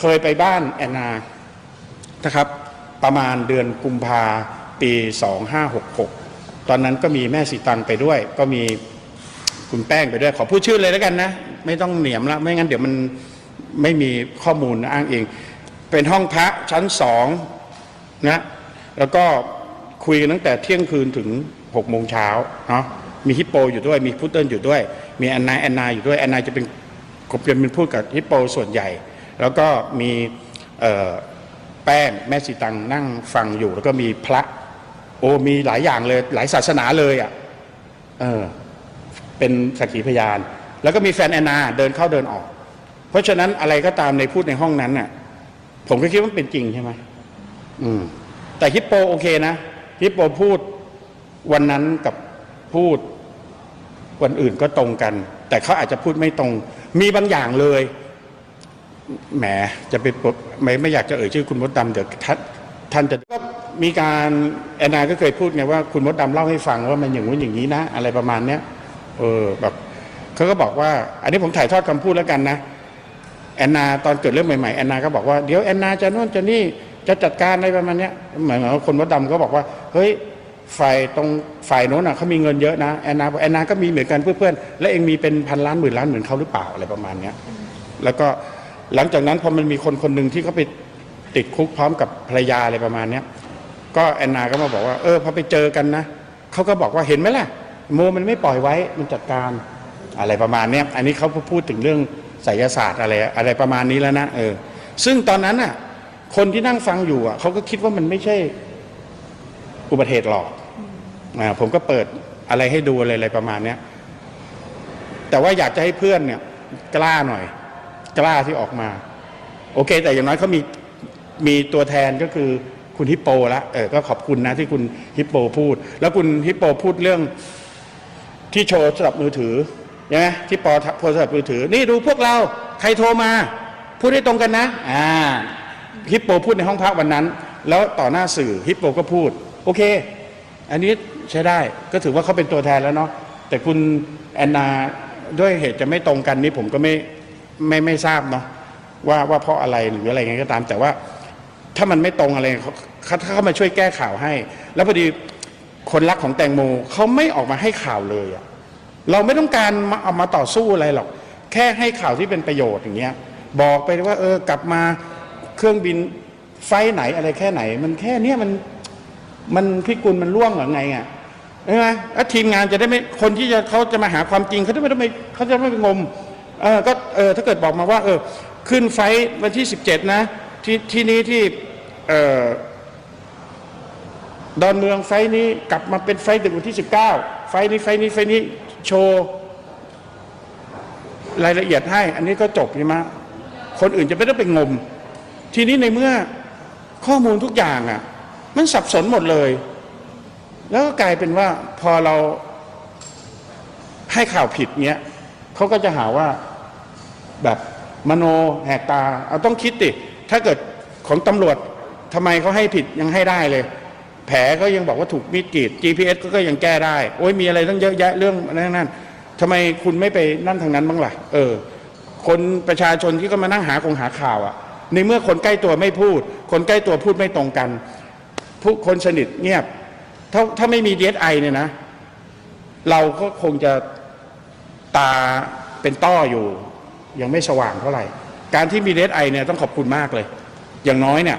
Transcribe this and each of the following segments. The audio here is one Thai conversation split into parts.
เคยไปบ้านแอนนานะครับ ประมาณเดือนกุมภาปี 2566 ตอนนั้นก็มีแม่สีตังไปด้วย ก็มีคุณแป้งไปด้วย ขอพูดชื่อเลยแล้วกันนะ ไม่ต้องเหนียมละไม่งั้นเดี๋ยวมันไม่มีข้อมูลอ้างเอง เป็นห้องพระชั้นสองนะแล้วก็คุยกันตั้งแต่เที่ยงคืนถึง6กโมงเช้าเนาะมีฮิปโปอยู่ด้วยมีพุตเติ้ลอยู่ด้วย มีแอนนาแอนนาอยู่ด้วยแอนนาจะเป็นกบเป็นพูดกับฮิปโปส่วนใหญ่ แล้วก็มีแป้งแม่สีตังนั่งฟังอยู่ แล้วก็มีพระโอ้มีหลายอย่างเลย หลายศาสนาเลยอะ่ะเออเป็นสักขีพยาน แล้วก็มีแฟนแอนนาเดินเข้าเดินออก เพราะฉะนั้นอะไรก็ตามในพูดในห้องนั้นน่ะ ผมก็คิดว่าเป็นจริงใช่ไหมอืม แต่ฮิปโปโอเคนะฮิปโปพูดวันนั้นกับพูดวันอื่นก็ตรงกัน แต่เขาอาจจะพูดไม่ตรง มีบางอย่างเลย แหมจะไปปลดไม่ไม่อยากจะเอ่ยชื่อคุณมดดำเดี๋ยวท่านท่านจะก็มีการแอนนาก็เคยพูดไงว่าคุณมดดำเล่าให้ฟังว่ามันอย่างนู้นอย่างนี้นะ อะไรประมาณเนี้ยเออแบบเขาก็บอกว่า อันนี้ผมถ่ายทอดคำพูดแล้วกันนะแอนนาตอนเกิดเรื่องใหม่ๆแอนนาก็บอกว่าเดี๋ยวแอนนาจะโน่นจะนี่จะจัดการอะไรประมาณเนี้ยเหมือนคนมดดำก็บอกว่าเฮ้ยฝ่ายตรงฝ่ายโน้นอะเขามีเงินเยอะนะแอนนาแอนนาก็มีเหมือนกันเพื่อนๆและเองมีเป็นพันล้านหมื่นล้านเหมือนเขาหรือเปล่าอะไรประมาณเนี้ยแล้วก็ หลังจากนั้นพอมันมีคนคนหนึ่งที่เขาไปติดคุกพร้อมกับภรรยาอะไรประมาณเนี้ยก็แอนนาก็มาบอกว่า เออพอไปเจอกันนะเขาก็บอกว่าเห็นไหมล่ะ โมมันไม่ปล่อยไว้มันจัดการอะไรประมาณเนี้ยอันนี้เขาพูดถึงเรื่องไสยศาสตร์อะไรอะไรประมาณนี้แล้วนะเออ ซึ่งตอนนั้นน่ะ คนที่นั่งฟังอยู่อะเขาก็คิดว่ามันไม่ใช่อุบัติเหตุหรอกอ่าผมก็เปิดอะไรให้ดูอะไรอะไรประมาณเนี้ยแต่ว่าอยากจะให้เพื่อนเนี่ย กล้าหน่อย กล้าที่ออกมา โอเค แต่อย่างน้อยเขามีมีตัวแทนก็คือคุณฮิปโปละเออก็ขอบคุณนะที่คุณฮิปโปพูด แล้วคุณฮิปโปพูดเรื่องที่โชว์โทรศัพท์มือถือใช่ไหมที่ปอโทรศัพท์มือถือ นี่ดูพวกเราใครโทรมา พูดให้ตรงกันนะ อ่าฮิปโปพูดในห้องพักวันนั้น แล้วต่อหน้าสื่อฮิปโปก็พูด โอเค อันนี้ใช้ได้ก็ถือว่าเขาเป็นตัวแทนแล้วเนาะแต่คุณแอนนาด้วยเหตุจะไม่ตรงกันนี่ผมก็ไม่ ไม่ไม่ทราบเนาะว่าว่าเพราะอะไรหรืออะไรไงก็ตาม แต่ว่าถ้ามันไม่ตรงอะไรเขาเขาถ้าเขามาช่วยแก้ข่าวให้ แล้วพอดีคนรักของแตงโมเขาไม่ออกมาให้ข่าวเลยอะเราไม่ต้องการมาเอามาต่อสู้อะไรหรอก แค่ให้ข่าวที่เป็นประโยชน์อย่างเงี้ย บอกไปว่า เออกลับมาเครื่องบินไฟไหนอะไรแค่ไหน มันแค่เนี้ยมันมันพิกุลมันล่วงหรือไงอะใช่ไหมแล้วทีมงานจะได้ไม่คนที่จะเขาจะมาหาความจริงเขาจะไม่ต้องไปเขาจะไม่ไปงม เออก็เออถ้าเกิดบอกมาว่าเออขึ้นไฟวันที่ 17 นะ ที่ที่นี้ที่เออดอนเมืองไฟนี้กลับมาเป็นไฟล์ดึกวันที่ 19 ไฟนี้ไฟนี้ไฟนี้โชว์รายละเอียดให้ อันนี้ก็จบใช่ไหมคนอื่นจะไม่ต้องไปงม ทีนี้ในเมื่อข้อมูลทุกอย่างอะ มันสับสนหมดเลย แล้วก็กลายเป็นว่าพอเราให้ข่าวผิดเนี้ยเขาก็จะหาว่า แบบมโนแหกตา เอาต้องคิดดิถ้าเกิดของตำรวจทำไมเขาให้ผิดยังให้ได้เลย แผลก็ยังบอกว่าถูกมีดกรีด GPS ก็ก็ยังแก้ได้ โอ้ยมีอะไรตั้งเยอะแยะเรื่องนั้นนั่นทำไมคุณไม่ไปนั่นทางนั้นบ้างล่ะ เออ คนประชาชนที่ก็มานั่งหาคงหาข่าวอะในเมื่อคนใกล้ตัวไม่พูด คนใกล้ตัวพูดไม่ตรงกันผู้คนสนิทเงียบ ถ้าถ้าไม่มี DSI เนี่ยนะ เราก็คงจะตาเป็นต้ออยู่ ยังไม่สว่างเท่าไหร่ การที่มี DSI เนี่ยต้องขอบคุณมากเลย อย่างน้อยเนี่ย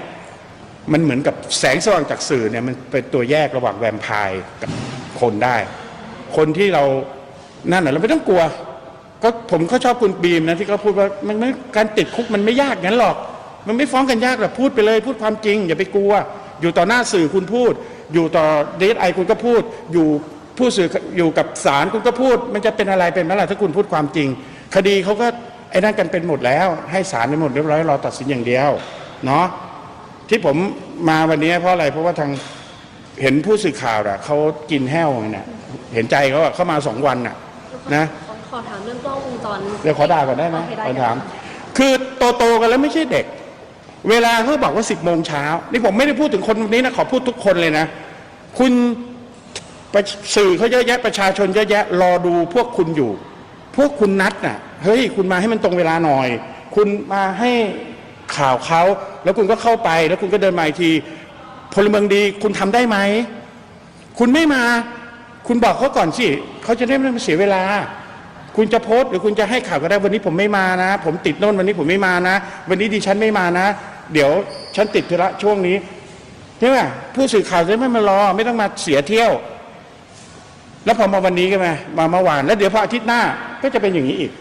มันเหมือนกับแสงสว่างจากสื่อเนี่ยมันเป็นตัวแยกระหว่างแวมไพร์กับคนได้ คนที่เรานั่นน่ะเราไม่ต้องกลัว ก็ผมก็ชอบคุณบีมนะที่เขาพูดว่ามันไม่การติดคุกมันไม่ยากงั้นหรอก มันไม่ฟ้องกันยากหรอกพูดไปเลย พูดความจริง อย่าไปกลัว อยู่ต่อหน้าสื่อคุณพูด อยู่ต่อเดทไอคุณก็พูด อยู่ผู้สื่ออยู่กับศาลคุณก็พูด มันจะเป็นอะไรเป็นไหมล่ะถ้าคุณพูดความจริง คดีเขาก็ ไอ้นั่นกันเป็นหมดแล้ว ให้ศาลไปหมดเรียบร้อยรอตัดสินอย่างเดียวเนาะที่ผมมาวันนี้เพราะอะไรเพราะว่าทางเห็นผู้สื่อข่าวอะเขากินแห้วเนี่ยเห็นใจเขาอะเขามาสองวันอะนะขอขอถามเรื่องกล้องวงจรเดี๋ยวขอด่าก่อนได้ไหมโเคขอได้ถาม คือโตโตๆกันแล้วไม่ใช่เด็ก เวลาเขาบอกว่าสิบโมงเช้านี่ผมไม่ได้พูดถึงคนนี้นะขอพูดทุกคนเลยนะ คุณประสื่อเขาเยอะแยะประชาชนเยอะแยะรอดูพวกคุณอยู่ พวกคุณนัดน่ะเฮ้ยคุณมาให้มันตรงเวลาหน่อย คุณมาให้ข่าวเขาแล้วคุณก็เข้าไป แล้วคุณก็เดินมาอีกทีพลเมืองดีคุณทำได้ไหม คุณไม่มา คุณบอกเขาก่อนสิเขาจะได้ไม่ต้องเสียเวลา คุณจะโพสต์หรือคุณจะให้ข่าวก็ได้วันนี้ผมไม่มานะ ผมติดโน่นวันนี้ผมไม่มานะ วันนี้ดิฉันไม่มานะ เดี๋ยวฉันติดธุระช่วงนี้ใช่ไหมผู้สื่อข่าวจะไม่มารอ ไม่ต้องมาเสียเที่ยว แล้วพอมาวันนี้ก็มามาเมื่อวาน แล้วเดี๋ยวพออาทิตย์หน้าก็จะเป็นอย่างนี้อีก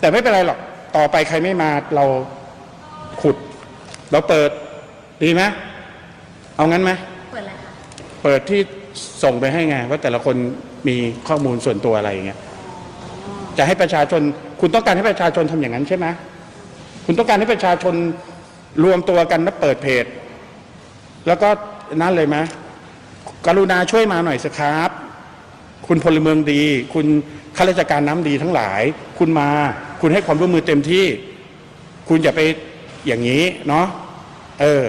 แต่ไม่เป็นไรหรอกต่อไปใครไม่มาเราขุด เราเปิดดีไหมเอางั้นไหมเปิดอะไรคะเปิดที่ส่งไปให้ไงว่าแต่ละคนมีข้อมูลส่วนตัวอะไรอย่างเงี้ยจะให้ประชาชน คุณต้องการให้ประชาชนทำอย่างนั้นใช่ไหมคุณต้องการให้ประชาชนรวมตัวกันแล้วเปิดเพจ แล้วก็นั่นเลยไหมกรุณาช่วยมาหน่อยสิครับ คุณพลเมืองดี คุณข้าราชการน้ำดีทั้งหลาย คุณมา คุณให้ความร่วมมือเต็มที่ คุณอย่าไปอย่างนี้เนาะเออ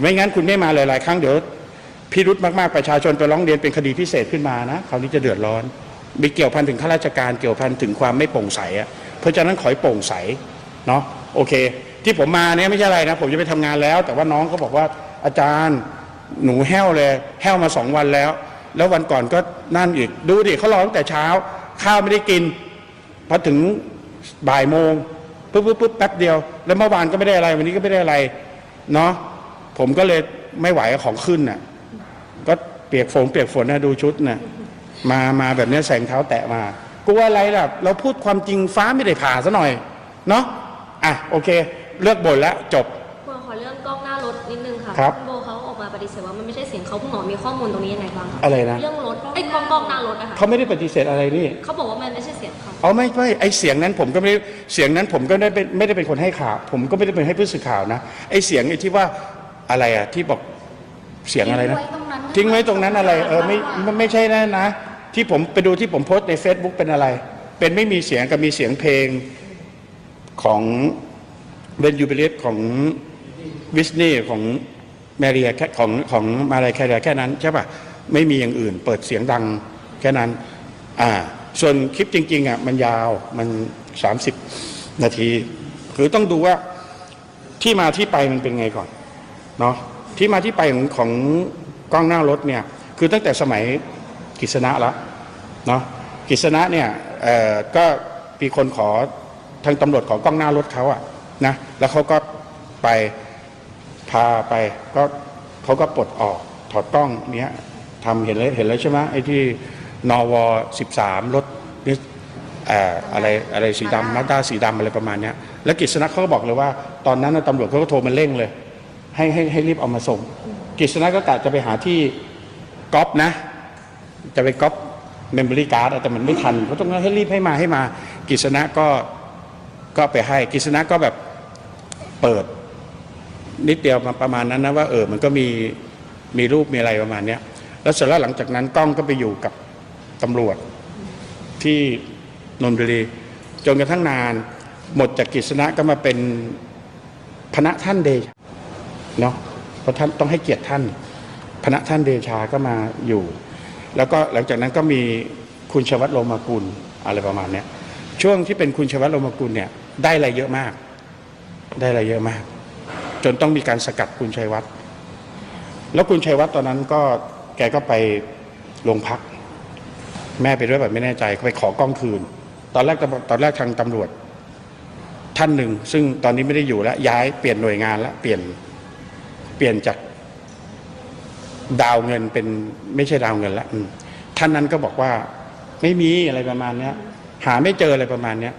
ไม่งั้นคุณไม่มาหลายๆครั้งเดี๋ยวพิรุธมากๆประชาชนไปร้องเรียนเป็นคดีพิเศษขึ้นมานะคราวนี้จะเดือดร้อนมีเกี่ยวพันถึงข้าราชการเกี่ยวพันถึงความไม่โปร่งใสอะเพราะฉะนั้นขอให้โปร่งใสเนาะโอเค ที่ผมมาเนี่ยไม่ใช่อะไรนะผมจะไปทำงานแล้ว แต่ว่าน้องก็บอกว่าอาจารย์หนูแห้วเลยแห้วมาสองวันแล้ว แล้ววันก่อนก็นั่นอีก ดูดิเขารอตั้งแต่เช้า ข้าวไม่ได้กินพอถึงบ่ายโมงปุ๊บปุ๊บปุ๊บแป๊บเดียว แล้วเมื่อวานก็ไม่ได้อะไร วันนี้ก็ไม่ได้อะไร เนาะผมก็เลยไม่ไหวกับของขึ้นน่ะ ก็เปียกฝนเปียกฝนนะดูชุดน่ะมามาแบบเนี้ยแสงเท้าแตะมากลัวอะไรล่ะ เราพูดความจริงฟ้าไม่ได้ผ่าซะหน่อย เนาะอะโอเค เลือกบทแล้วจบคุณขอเรื่องกล้องหน้ารถนิดนึงค่ะครับณโบเขาออกมา ปฏิเสธว่ามันไม่ใช่เสียงเขาคุณหมอมีข้อมูลตรงนี้ยังไงบ้างคะอะไรนะ เรื่องรถไอ้กล้องกล้องหน้ารถนะคะเขาไม่ได้ปฏิเสธอะไรนี่เขาบอกว่ามันไม่ใช่เสียงเขาเอาไม่ไม่ไอเสียงนั้นผมก็ไม่ได้เสียงนั้นผมก็ไม่ได้เป็นไม่ได้เป็นคนให้ข่าว ผมก็ไม่ได้เป็นให้ผู้สื่อข่าวนะไอเสียงไอที่ว่าอะไรอะที่บอกเสียงอะไรนะทิ้งไว้ตรงนั้นอะไร เออไม่ไม่ไม่ใช่นะนะ ที่ผมไปดูที่ผมโพสต์ใน Facebook เป็นอะไร เป็นไม่มีเสียงกับมีเสียงเพลงของเบนยูเบเลสของวิสนีย์ของ แมเรียแค่ของของมาลายแคเรียแค่นั้นใช่ปะไม่มีอย่างอื่น เปิดเสียงดังแค่นั้นอ่าส่วนคลิปจริงๆอะมันยาวมัน 30 นาทีคือต้องดูว่าที่มาที่ไปมันเป็นไงก่อนเนาะที่มาที่ไปของของกล้องหน้ารถเนี่ยคือตั้งแต่สมัยกิษณะละเนาะกิษณะเนี่ยเออก็มีคนขอทางตำรวจขอกล้องหน้ารถเขาอะนะแล้วเขาก็ไป พาไปก็เขาก็ปลดออกถอดกล้องเนี้ยทำเห็นแล้วเห็นแล้วใช่ไหมไอ้ที่นอวสิบสามรถนี่เอ่ออะไรอะไรสีดำมาด้าสีดำอะไรประมาณเนี้ยแล้วกิษณะเขาก็บอกเลยว่า ตอนนั้นตำรวจเขาก็โทรมาเร่งเลย ให้ให้ให้รีบเอามาส่งกฤษณะก็กะจะไปหาที่ก๊อปนะ จะไปก๊อปเมมโมรี่การ์ดแต่มันไม่ทันเขาต้องให้รีบให้มาให้มากฤษณะก็ก็ไปให้กฤษณะก็แบบเปิด นิดเดียวมาประมาณนั้นนะว่าเออมันก็มีมีรูปมีอะไรประมาณเนี้ยแล้วเสร็จแล้วหลังจากนั้นกล้องก็ไปอยู่กับตำรวจที่นนทบุรีจนกระทั่งนาน หมดจากกฤษณะก็มาเป็นพระท่านเดชเนาะเพราะท่านต้องให้เกียรติท่านพระท่านเดชาก็มาอยู่ แล้วก็หลังจากนั้นก็มีคุณชวัตโลมากุลอะไรประมาณเนี้ยช่วงที่เป็นคุณชวัตโลมากุลเนี่ยได้อะไรเยอะมาก ได้อะไรเยอะมาก จนต้องมีการสกัดคุณชัยวัฒน์แล้วคุณชัยวัฒน์ตอนนั้นก็แกก็ไปโรงพัก แม่ไปด้วยแบบไม่แน่ใจไปขอกล้องคืน ตอนแรกตอนแรกทางตำรวจ ท่านหนึ่ง ซึ่งตอนนี้ไม่ได้อยู่แล้วย้ายเปลี่ยนหน่วยงานแล้วเปลี่ยนเปลี่ยนจากดาวเงินเป็นไม่ใช่ดาวเงินแล้วท่านนั้นก็บอกว่าไม่มีอะไรประมาณเนี้ย หาไม่เจออะไรประมาณเนี้ย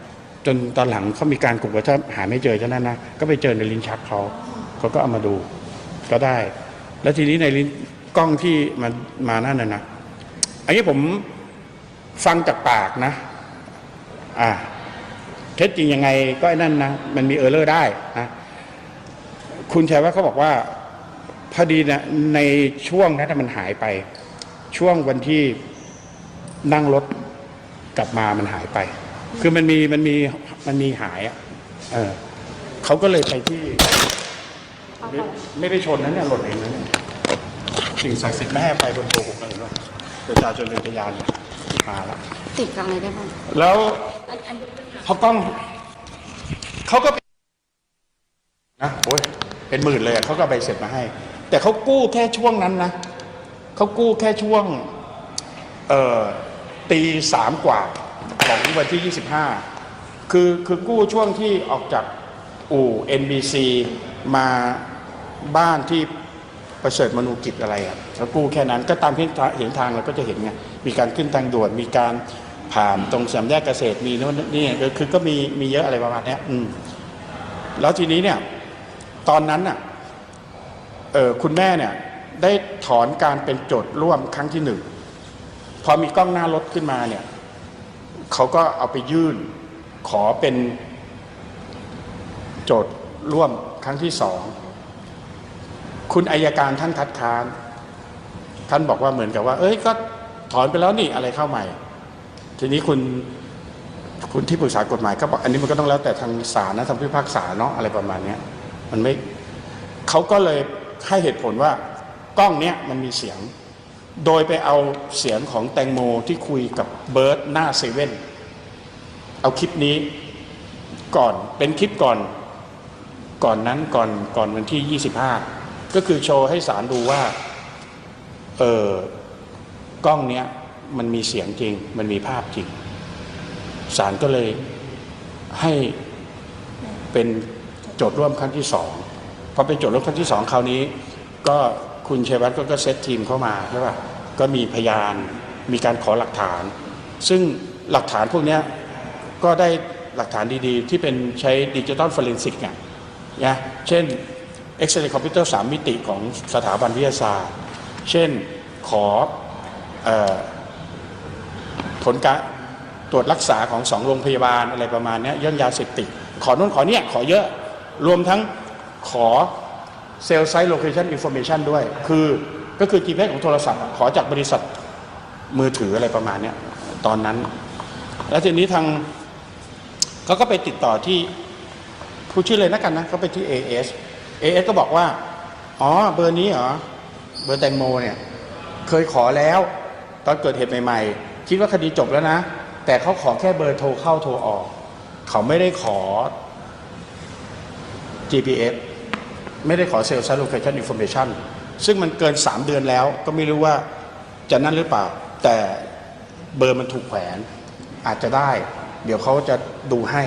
จนตอนหลังเขามีการกลุ่มว่าถ้าหาไม่เจอเท่านั้นนะก็ไปเจอในลิ้นชักเขา เขาก็เอามาดูก็ได้ แล้วทีนี้ในลิ้นกล้องที่มันมานั่นน่ะนะอันนี้ผมฟังจากปากนะ อ่าเท็จจริงยังไงก็ไอ้นั่นนะมันมีเออร์เลอร์ได้นะคุณชัยวัฒน์เขาบอกว่าพอดีนะในช่วงนั้นมันหายไป ช่วงวันที่นั่งรถกลับมามันหายไป คือมันมีมันมีมันมีหายอะเออเขาก็เลยไปที่ ไม่ไม่ได้ชนนั้นเนี่ยหล่นเองนะเนี่ยสิ่งศักดิ์สิทธิ์ไม่ให้ไปบนตัวผมเลยว่าประชาชนเป็นพยานเนี่ยมาแล้วติดกับอะไรได้บ้างแล้วอันอันพอกล้องเขาก็นะโอ้ยเป็นหมื่นเลยอะเขาก็เอาใบเสร็จมาให้ แต่เขากู้แค่ช่วงนั้นนะเขากู้แค่ช่วงเอ่อตีสามกว่าของวันที่ 25 คือคือกู้ช่วงที่ออกจากอู่ NBC มา บ้านที่ประเสริฐมนูกิจอะไรอะเขากู้แค่นั้นก็ตามที่เห็นทางเราก็จะเห็นไงมีการขึ้นทางด่วนมีการผ่านตรงสามแยกเกษตรมีโน่นนี่คือก็มีมีเยอะอะไรประมาณนี้อืมแล้วทีนี้เนี่ยตอนนั้นน่ะเออคุณแม่เนี่ยได้ถอนการเป็นโจทย์ร่วมครั้งที่หนึ่งพอมีกล้องหน้ารถขึ้นมาเนี่ยเขาก็เอาไปยื่นขอเป็นโจทย์ร่วมครั้งที่สอง คุณอายการท่านคัดค้าน ท่านบอกว่าเหมือนกับว่า เอ้ยก็ถอนไปแล้วนี่อะไรเข้าใหม่ ทีนี้คุณคุณที่ปรึกษากฎหมายก็บอกอันนี้มันก็ต้องแล้วแต่ทางศาลนะทางพิพากษาเนาะอะไรประมาณเนี้ยมันไม่เขาก็เลยให้เหตุผลว่ากล้องเนี้ยมันมีเสียง โดยไปเอาเสียงของแตงโมที่คุยกับเบิร์ตหน้าเซเว่นเอาคลิปนี้ก่อนเป็นคลิปก่อน ก่อนนั้นก่อนก่อนวันที่ 25 ก็คือโชว์ให้ศาลดูว่า เออกล้องเนี้ยมันมีเสียงจริง มันมีภาพจริงศาลก็เลยให้เป็นโจทย์ร่วมครั้งที่สองพอเป็นโจทย์ร่วมครั้งที่สองคราวนี้ ก็คุณเชวัฒน์ก็ก็เซตทีมเข้ามาใช่ป่ะก็มีพยานมีการขอหลักฐาน ซึ่งหลักฐานพวกเนี้ยก็ได้หลักฐานดีๆ ที่เป็นใช้ดิจิตอลฟอเรนซิกเนี่ยนะเช่น เอ็กซเรย์คอมพิวเตอร์สามมิติของสถาบันวิทยาศาสตร์ เช่นขออผลการตรวจรักษาของสองโรงพยาบาลอะไรประมาณนี้ยเรื่องยาเสพติดขอนู่นขอเนี่ยขอเยอะรวมทั้งขอเซลล์ไซต์โลเคชันอินโฟเมชันด้วย คือก็คือ GPS ของโทรศัพท์ ขอจากบริษัทมือถืออะไรประมาณนี้ตอนนั้น แล้วทีนี้ทางเขาก็ไปติดต่อที่ผู้ชื่อเลยนะกันนะเขาไปที่ AS AS ก็บอกว่า อ๋อ เบอร์นี้เหรอ เบอร์แตงโมเนี่ย เคยขอแล้ว ตอนเกิดเหตุใหม่ๆ คิดว่าคดีจบแล้วนะ แต่เขาขอแค่เบอร์โทรเข้าโทรออก เขาไม่ได้ขอ GPS ไม่ได้ขอ Sales Site Location Information ซึ่งมันเกิน 3 เดือนแล้ว ก็ไม่รู้ว่าจะนั่นหรือเปล่า แต่เบอร์มันถูกแขวน อาจจะได้ เดี๋ยวเขาจะดูให้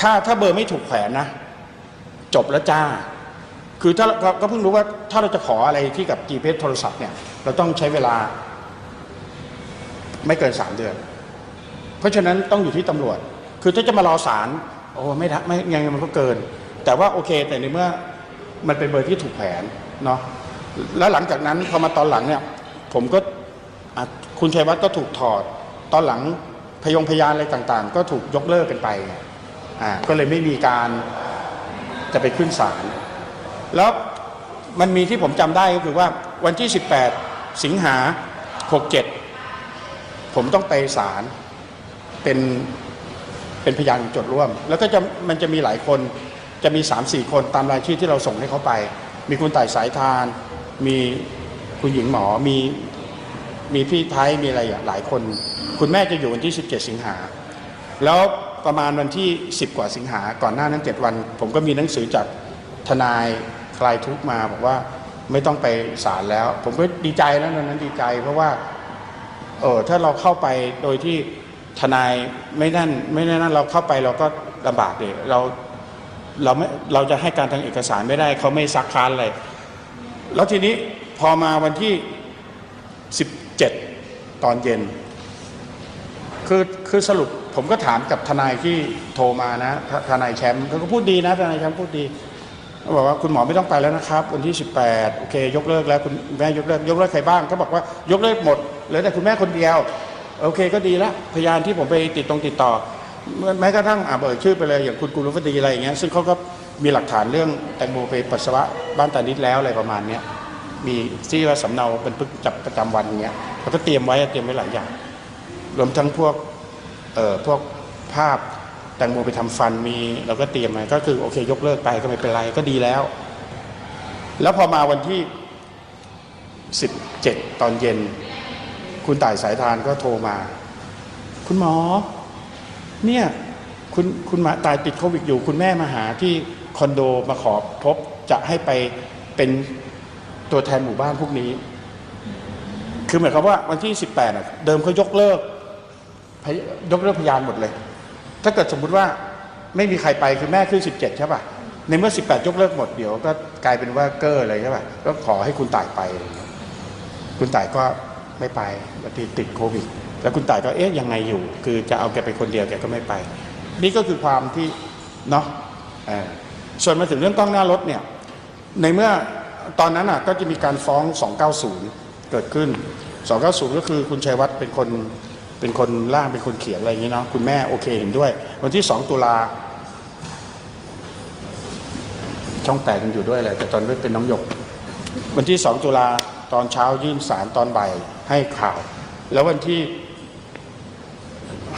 ถ้าถ้าเบอร์ไม่ถูกแขวนนะ จบแล้วจ้า คือถ้าเราก็เพิ่งรู้ว่าถ้าเราจะขออะไรที่กับ GPS โทรศัพท์เนี่ย เราต้องใช้เวลาไม่เกิน3เดือน เพราะฉะนั้นต้องอยู่ที่ตำรวจ คือถ้าจะมารอศาลโอ้ไม่ทัไม่ยังไงมันก็เกิน แต่ว่าโอเค แต่ในเมื่อมันเป็นเบอร์ที่ถูกแผนเนาะแล้วหลังจากนั้นพอมาตอนหลังเนี่ย ผมก็คุณชัยวัฒน์ก็ถูกถอด ตอนหลังพยงพยานอะไรต่างๆ ก็ถูกยกเลิกกันไปอ่าก็เลยไม่มีการจะไปขึ้นศาล แล้วมันมีที่ผมจำได้ก็คือว่าวันที่ 18 สิงหา 67 ผมต้องไปศาลเป็นเป็นพยานจทย์ร่วม แล้วก็จะมันจะมีหลายคนจะมี 3 4 คนตามรายชื่อที่เราส่งให้เขาไป มีคุณต่ายสายทาน มีคุณหญิงหมอมีมีพี่ไทยมีอะไรอะหลายคน คุณแม่จะอยู่วันที่ 17 สิงหา แล้วประมาณวันที่ 10 กว่าสิงหา ก่อนหน้านั้น 7 วัน ผมก็มีหนังสือจากทนาย คลายทุกมาบอกว่าไม่ต้องไปศาลแล้ว ผมก็ดีใจนะตอนนั้นดีใจเพราะว่าเออถ้าเราเข้าไปโดยที่ทนายไม่นั่นไม่นั่นเราเข้าไปเราก็ลำบากเลยเราเราไม่เราจะให้การทางเอกสารไม่ได้เขาไม่ซักค้านอะไรแล้วทีนี้พอมาวันที่ 17 ตอนเย็น คือคือสรุปผมก็ถามกับทนายที่โทรมานะททนายแชมป์เขาก็พูดดีนะ ทนายแชมป์พูดดี เขาบอกว่าคุณหมอไม่ต้องไปแล้วนะครับวันที่ 18โอเค ยกเลิกแล้วคุณแม่ยกเลิกยกเลิกใครบ้างเขาบอกว่ายกเลิกหมดเหลือแต่คุณแม่คนเดียว โอเคก็ดีละพยานที่ผมไปติดตรงติดต่อแม้กระทั่งอ่าเบิกชื่อไปเลยอย่างคุณกุลวดีอะไรอย่างเงี้ยซึ่งเขาก็มีหลักฐานเรื่องแตงโมไปปัสสาวะบ้านตานิดแล้วอะไรประมาณเนี้ยมีที่ว่าสำเนาเป็นพึกจับประจำวันเงี้ยเขาก็เตรียมไว้เตรียมไว้หลายอย่าง รวมทั้งพวกเอ่อพวกภาพ แตงโมไปทำฟันมีเราก็เตรียมไว้ก็คือโอเค ยกเลิกไปก็ไม่เป็นไรก็ดีแล้ว แล้วพอมาวันที่ 17 ตอนเย็น คุณต่ายสายทานก็โทรมา คุณหมอ เนี่ยคุณคุณมาตายติดโควิดอยู่ คุณแม่มาหาที่คอนโดมาขอพบจะให้ไปเป็นตัวแทนหมู่บ้านพวกนี้ คือหมายความว่าวันที่ 18อะเดิมเขายกเลิกยกเลิกพยานหมดเลย ถ้าเกิดสมมุติว่าไม่มีใครไปคือแม่ขึ้น 17 ใช่ป่ะ ในเมื่อ 18 ยกเลิกหมดเดี๋ยวก็กลายเป็นว่าเกอร์อะไรใช่ป่ะก็ขอให้คุณต่ายไปอะไรเงี้ยคุณต่ายก็ไม่ไปบางทีติดโควิด แล้วคุณต่ายก็เอ๊ะยังไงอยู่ คือจะเอาแกไปคนเดียวแกก็ไม่ไป นี่ก็คือความที่เนาะส่วนมาถึงเรื่องกล้องหน้ารถเนี่ยในเมื่อตอนนั้นอะก็จะมีการฟ้อง 290 เกิดขึ้น 290 ก็คือคุณชัยวัฒน์เป็นคน เป็นคนร่างเป็นคนเขียนอะไรอย่างนี้เนาะคุณแม่โอเคเห็นด้วย วันที่2ตุลาช่องแตกกันอยู่ด้วยแหละแต่ตอนนั้เป็นน้องหยก วันที่2ตุลาตอนเช้ายื่นสารตอนบ่ายให้ข่าว แล้ววันที่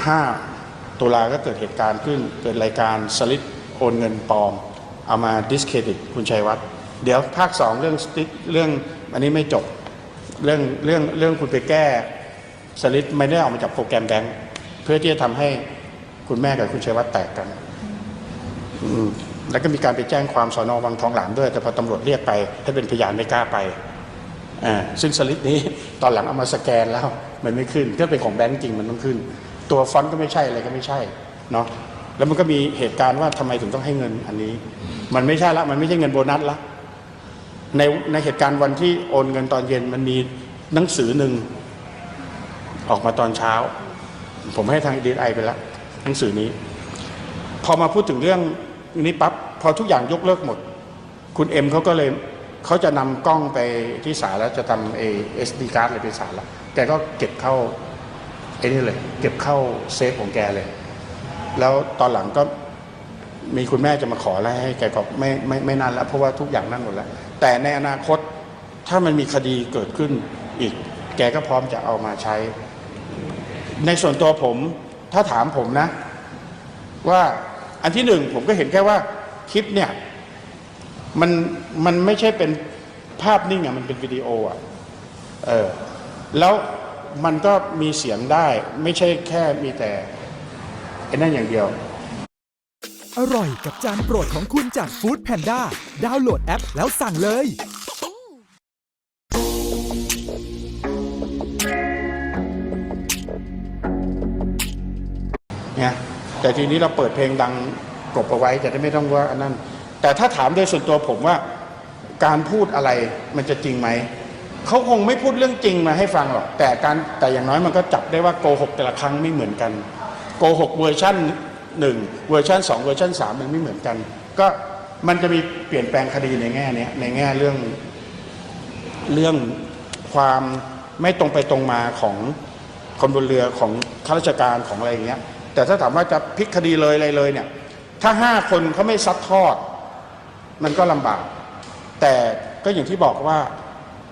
5ตุลาก็เกิดเหตุการณ์ขึ้น เกิดรายการสลิปโอนเงินปลอม เอามาดิสเครดิตคุณชัยวัฒน์เดี๋ยวภาค2เรื่องสติ๊กเรื่องอันนี้ไม่จบ เรื่องเรื่องเรื่องคุณไปแก้ สลิปไม่ได้ออกมาจากโปรแกรมแบงค์เพื่อที่จะทำให้คุณแม่กับคุณชัยวัฒน์แตกกันแล้วก็มีการไปแจ้งความสอนอวังทองหลางด้วย แต่พอตำรวจเรียกไปถ้าเป็นพยานไม่กล้าไปอ่าซึ่งสลิปนี้ตอนหลังเอามาสแกนแล้วมันไม่ขึ้นก็เป็นของแบงค์จริงมันต้องขึ้น ตัวฟอนต์ก็ไม่ใช่อะไรก็ไม่ใช่เนาะแล้วมันก็มีเหตุการณ์ว่าทำไมถึงต้องให้เงินอันนี้ มันไม่ใช่ละมันไม่ใช่เงินโบนัสละในในเหตุการณ์วันที่โอนเงินตอนเย็นมันมีหนังสือหนึ่ง ออกมาตอนเช้า ผมให้ทางดีไอไปแล้วหนังสือนี้ พอมาพูดถึงเรื่องนี้ปั๊บพอทุกอย่างยกเลิกหมด คุณเอ็มเขาก็เลยเขาจะนำกล้องไปที่ศาลแล้วจะทำเอเอสดีการ์ดอะไรไปศาลแล้วแกก็เก็บเข้าไอ้นี่เลย เก็บเข้าเซฟของแกเลย แล้วตอนหลังก็มีคุณแม่จะมาขออะไรให้แกก็ไม่ไม่ไม่นานแล้วเพราะว่าทุกอย่างนั่นหมดแล้ว แต่ในอนาคตถ้ามันมีคดีเกิดขึ้นอีก แกก็พร้อมจะเอามาใช้ ในส่วนตัวผมถ้าถามผมนะ ว่าอันที่หนึ่งผมก็เห็นแค่ว่าคลิปเนี่ย มันมันไม่ใช่เป็นภาพนิ่งอะมันเป็นวิดีโออะเออแล้วมันก็มีเสียงได้ ไม่ใช่แค่มีแต่ไอ้นั่นอย่างเดียว อร่อยกับจานโปรดของคุณจากฟู้ดแพนด้าดาวน์โหลดแอปแล้วสั่งเลย แต่ทีนี้เราเปิดเพลงดังกลบเอาไว้จะได้ไม่ต้องว่าอันนั้น แต่ถ้าถามโดยส่วนตัวผมว่าการพูดอะไรมันจะจริงไหมเขาคงไม่พูดเรื่องจริงมาให้ฟังหรอกแต่การแต่อย่างน้อยมันก็จับได้ว่าโกหกแต่ละครั้งไม่เหมือนกันโกหกเวอร์ชันหนึ่งเวอร์ชันสองเวอร์ชันสามมันไม่เหมือนกัน ก็มันจะมีเปลี่ยนแปลงคดีในแง่เนี้ยในแง่เรื่องเรื่องความไม่ตรงไปตรงมาของคนบนเรือของข้าราชการของอะไรอย่างเงี้ย แต่ถ้าถามว่าจะพลิกคดีเลยอะไรเลยเนี่ยถ้าห้าคนเขาไม่ซัดทอด มันก็ลำบาก แต่ก็อย่างที่บอกว่า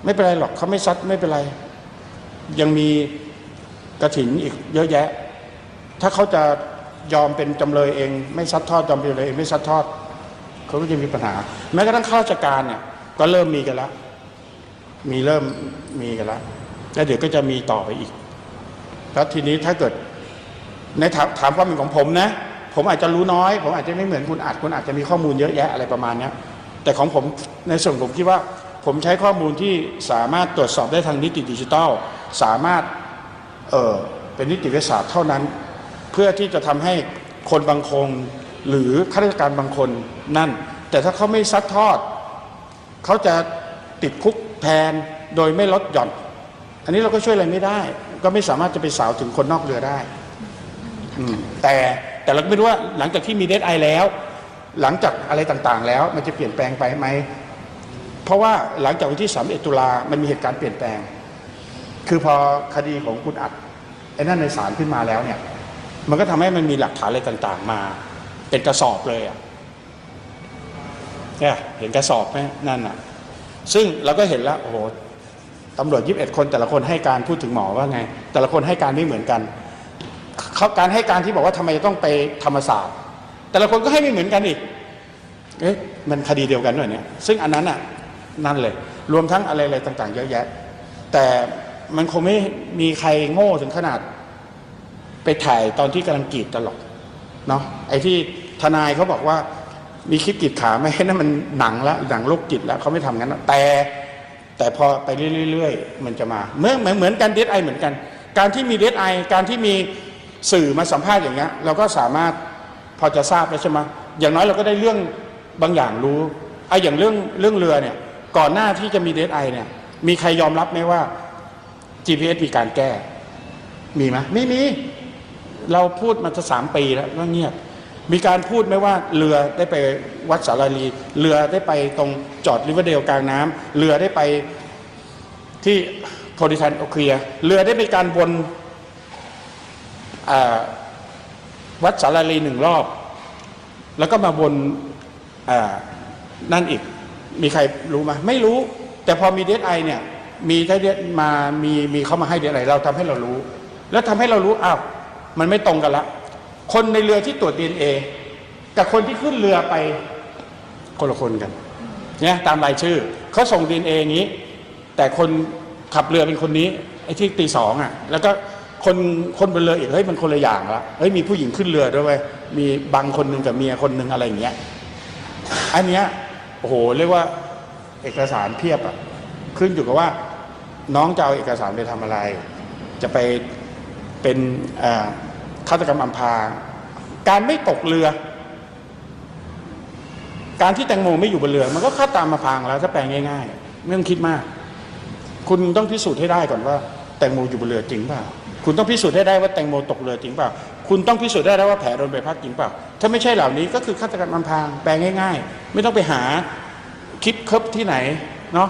ไม่เป็นไรหรอกเขาไม่ซัดไม่เป็นไร ยังมีกระถินอีกเยอะแยะ ถ้าเขาจะยอมเป็นจำเลยเอง ไม่ซัดทอดยอมเป็นจำเลยเองไม่ซัดทอดเขาก็จะมีปัญหา แม้กระทั่งข้าราชการเนี่ย ก็เริ่มมีกันแล้วมีเริ่มมีกันแล้วแล้วเดี๋ยวก็จะมีต่อไปอีก แล้วทีนี้ถ้าเกิด ในถามถามความเห็นของผมนะ ผมอาจจะรู้น้อย ผมอาจจะไม่เหมือนคุณอาจคุณอาจจะมีข้อมูลเยอะแยะอะไรประมาณนี้แต่ของผมในส่วนผมคิดว่า ผมใช้ข้อมูลที่สามารถตรวจสอบได้ทางนิติดิจิทัล สามารถเออเป็นนิติวิทยาศาสตร์เท่านั้น เพื่อที่จะทำให้คนบางคนหรือข้าราชการบางคนนั่น แต่ถ้าเขาไม่ซัดทอด เขาจะติดคุกแทนโดยไม่ลดหย่อน อันนี้เราก็ช่วยอะไรไม่ได้ ก็ไม่สามารถจะไปสาวถึงคนนอกเรือได้ แต่แต่เราก็ไม่รู้ว่าหลังจากที่มีเดทไอแล้ว หลังจากอะไรต่างๆ แล้ว มันจะเปลี่ยนแปลงไปไหมเพราะว่าหลังจากวันที่31ตุลามันมีเหตุการณ์เปลี่ยนแปลง คือพอคดีของคุณอัดไอ้นั่นในศาลขึ้นมาแล้วเนี่ย มันก็ทำให้มันมีหลักฐานอะไรต่างๆ มา เป็นกระสอบเลยอะเนี่ยเห็นกระสอบไหมนั่นอะ ซึ่งเราก็เห็นแล้วโอ้โหตำรวจ 21 คนแต่ละคนให้การพูดถึงหมอว่าไง แต่ละคนให้การไม่เหมือนกัน เขาการให้การที่บอกว่าทำไมจะต้องไปธรรมศาสตร์ แต่ละคนก็ให้ไม่เหมือนกันอีกเอ๊ะมันคดีเดียวกันด้วยเนี่ยซึ่งอันนั้นอะนั่นเลย รวมทั้งอะไรอะไรต่าง ๆ เยอะแยะ แต่มันคงไม่มีใครโง่ถึงขนาด ไปถ่ายตอนที่กำลังกีดตลอดเนาะไอ้ที่ทนายเขาบอกว่า มีคลิปกิดขาไหมนั่นมันหนังละหนังโรคจิตแล้วเขาไม่ทำงั้นแต่แต่พอไปเรื่อยๆมันจะมา เมือเหมือนเหมือนกันเดทไอเหมือนกัน การที่มีเดทไอการที่มี สื่อมาสัมภาษณ์อย่างเงี้ยเราก็สามารถพอจะทราบแล้วใช่ไหมอย่างน้อยเราก็ได้เรื่องบางอย่างรู้ไอ้อย่างเรื่องเรื่องเรือเนี่ย ก่อนหน้าที่จะมีเดทไอเนี่ย มีใครยอมรับไหมว่า GPS มีการแก้ มีไหมไม่มี เราพูดมาจะสามปีแล้วก็เงียบ มีการพูดไหมว่าเรือได้ไปวัดสาราลี เรือได้ไปตรงจอดริเวอร์เดลกลางน้ำเรือได้ไปที่โพลิทันโอเคลีย เรือได้ไปการวนอ่า วัดสาราลีหนึ่งรอบ แล้วก็มาวนนั่นอีก มีใครรู้ไหมไม่รู้ แต่พอมีเดทไอเนี่ย มีได้เดทมามีมีเขามาให้เดทไอเราทำให้เรารู้ แล้วทำให้เรารู้อ้าวมันไม่ตรงกันละ คนในเรือที่ตรวจดีเอกับคนที่ขึ้นเรือไปคนละคนกันเนี่ยตามรายชื่อเขาส่งดีเออย่างนี้ แต่คนขับเรือเป็นคนนี้ไอ้ที่ตีสองอะ แล้วก็ คนคนบนเรืออีกเฮ้ยมันคนละอย่างละเฮ้ยมีผู้หญิงขึ้นเรือด้วยเวยมีบางคนหนึ่งกับเมียคนหนึ่งอะไรอย่างเงี้ยอันเนี้ยโอ้โหเรียกว่าเอกสารเพียบอะขึ้นอยู่กับว่า น้องจะเอาเอกสารไปทำอะไร จะไปเป็นฆาตกรรมอำพรางการไม่ตกเรือ การที่แตงโมไม่อยู่บนเรือ มันก็ฆาตกรรมอำพรางแล้วถ้าแปลงง่าย ๆ ไม่ต้องคิดมาก คุณต้องพิสูจน์ให้ได้ก่อนว่า แตงโมอยู่บนเรือจริงเปล่า คุณต้องพิสูจน์ให้ได้ว่าแตงโมตกเรือจริงเปล่า คุณต้องพิสูจน์ได้แล้วว่าแผลโดนใบพัดจริงเปล่า ถ้าไม่ใช่เหล่านี้ก็คือฆาตกรรมอำพรางแปลง่าย ๆ ไม่ต้องไปหาคลิปเคิบที่ไหนเนาะ